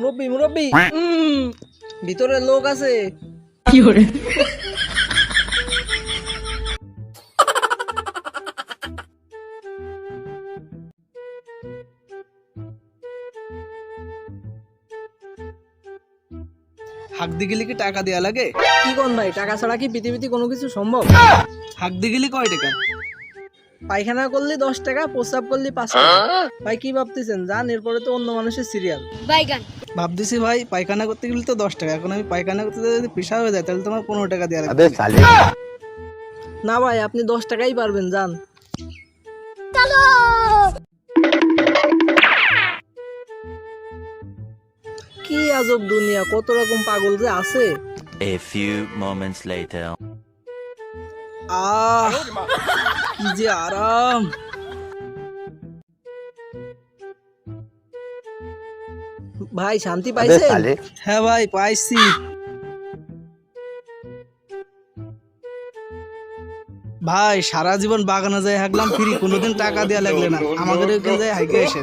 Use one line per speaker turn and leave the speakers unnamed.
মুরব্বি মুরব্বি। ভিতরে লোক আছে।
হাক দি গেলে কি টাকা দেয়া লাগে?
কি কোন ভাই টাকা ছাড়া কি পৃথিবীতে কোনো কিছু সম্ভব?
হাক দি গেলে কয় টাকা?
পায়খানা করলে দশ টাকা প্রস্রাব করলে পাঁচ টাকা। ভাই কি ভাবতেছেন? যান এরপরে তো অন্য মানুষের সিরিয়াল
ভাবতেছি ভাই পায়খানা করতে গেলে তো দশ টাকা। এখন আমি পায়খানা করতে যদি পেশা হয়ে যায় তাহলে তোমার পনেরো টাকা দেওয়া লাগবে
না ভাই আপনি দশ টাকাই পারবেন যান। কি আজব দুনিয়া কত রকম পাগল যে আছে।
A few moments later.
আহ কি যে আরাম।
ভাই শান্তি পাইছেন?
হ্যাঁ ভাই পাইছি। ভাই সারা জীবন বাগানে যাই হাঁকলাম ফিরি কোনোদিন টাকা দেওয়া লাগলে না। আমাদের ওইখানে যাই হাইকে এসে